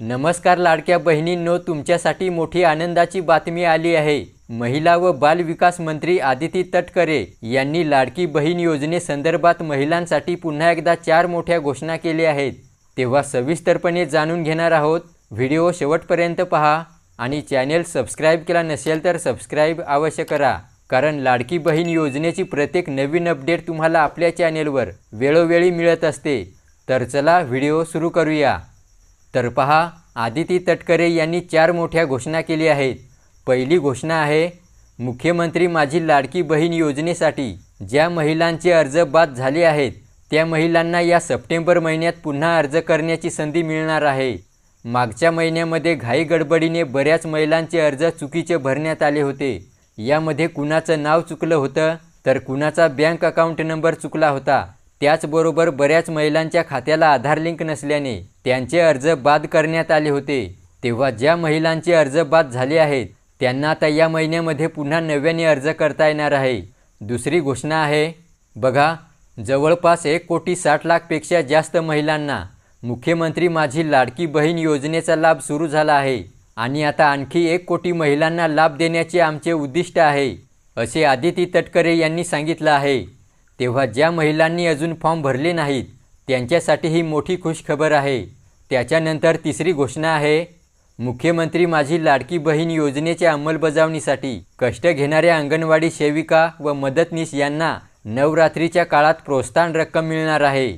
नमस्कार लाडक्या बहिणींनो तुमच्यासाठी मोठी आनंदाची बातमी आली आहे. महिला व बाल विकास मंत्री आदिती तटकरे यांनी लाडकी बहीण योजनेसंदर्भात महिलांसाठी पुन्हा एकदा चार मोठ्या घोषणा केल्या आहेत. तेव्हा सविस्तरपणे जाणून घेणार आहोत. व्हिडिओ शेवटपर्यंत पहा आणि चॅनेल सबस्क्राईब केला नसेल तर सबस्क्राईब अवश्य करा. कारण लाडकी बहीण योजनेची प्रत्येक नवीन अपडेट तुम्हाला आपल्या चॅनेलवर वेळोवेळी मिळत असते. तर चला व्हिडिओ सुरू करूया. तर पहा आदिती तटकरे यांनी चार मोठ्या घोषणा केल्या आहेत. पहिली घोषणा आहे मुख्यमंत्री माझी लाडकी बहीण योजनेसाठी ज्या महिलांचे अर्ज बाद झाले आहेत त्या महिलांना या सप्टेंबर महिन्यात पुन्हा अर्ज करण्याची संधी मिळणार आहे. मागच्या महिन्यामध्ये घाई गडबडीने बऱ्याच महिलांचे अर्ज चुकीचे भरण्यात आले होते. यामध्ये कुणाचं नाव चुकलं होतं तर कुणाचा बँक अकाउंट नंबर चुकला होता. त्याचबरोबर बऱ्याच महिलांच्या खात्याला आधार लिंक नसल्याने त्यांचे अर्ज बाद करण्यात आले होते. तेव्हा ज्या महिलांचे अर्ज बाद झाले आहेत त्यांना आता या महिन्यामध्ये पुन्हा नव्याने अर्ज करता येणार आहे. दुसरी घोषणा आहे बघा जवळपास एक कोटी साठ लाखपेक्षा जास्त महिलांना मुख्यमंत्री माझी लाडकी बहीण योजनेचा लाभ सुरू झाला आहे आणि आता आणखी एक कोटी महिलांना लाभ देण्याचे आमचे उद्दिष्ट आहे असे आदिती तटकरे यांनी सांगितलं आहे. तेव्हा ज्या महिलांनी अजून फॉर्म भरले नाहीत त्यांच्यासाठी ही मोठी खुशखबर आहे. त्याच्यानंतर तिसरी घोषणा आहे मुख्यमंत्री माझी लाडकी बहीण योजनेच्या अंमलबजावणीसाठी कष्ट घेणाऱ्या अंगणवाडी सेविका व मदतनीस यांना नवरात्रीच्या काळात प्रोत्साहन रक्कम मिळणार आहे.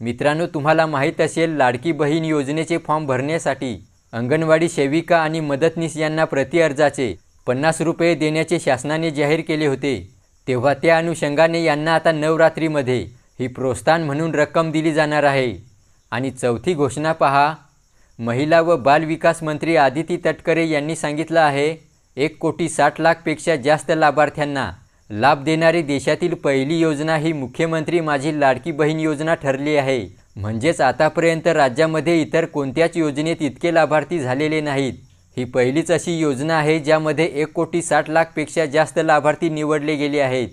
मित्रांनो तुम्हाला माहीत असेल लाडकी बहीण योजनेचे फॉर्म भरण्यासाठी अंगणवाडी सेविका आणि मदतनीस यांना प्रति अर्जाचे पन्नास रुपये देण्याचे शासनाने जाहीर केले होते. तेव्हा त्या अनुषंगाने यांना आता नवरात्रीमध्ये ही प्रोत्साहन म्हणून रक्कम दिली जाणार आहे. आणि चौथी घोषणा पहा. महिला व बाल विकास मंत्री आदिती तटकरे यांनी सांगितलं आहे एक कोटी साठ लाखपेक्षा जास्त लाभार्थ्यांना लाभ देणारी देशातील पहिली योजना ही मुख्यमंत्री माझी लाडकी बहीण योजना ठरली आहे. म्हणजेच आतापर्यंत राज्यामध्ये इतर कोणत्याच योजनेत इतके लाभार्थी झालेले नाहीत. ही पहिलीच अशी योजना आहे ज्यामध्ये एक कोटी साठ लाखपेक्षा जास्त लाभार्थी निवडले गेले आहेत.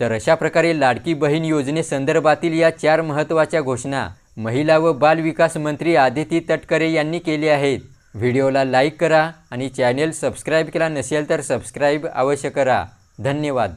तर अशा प्रकारे लाडकी बहीण योजनेसंदर्भातील या चार महत्त्वाच्या घोषणा महिला व बाल विकास मंत्री आदिती तटकरे यांनी केले आहेत. व्हिडिओला लाईक करा आणि चॅनेल सबस्क्राईब केला नसेल तर सबस्क्राईब अवश्य करा. धन्यवाद.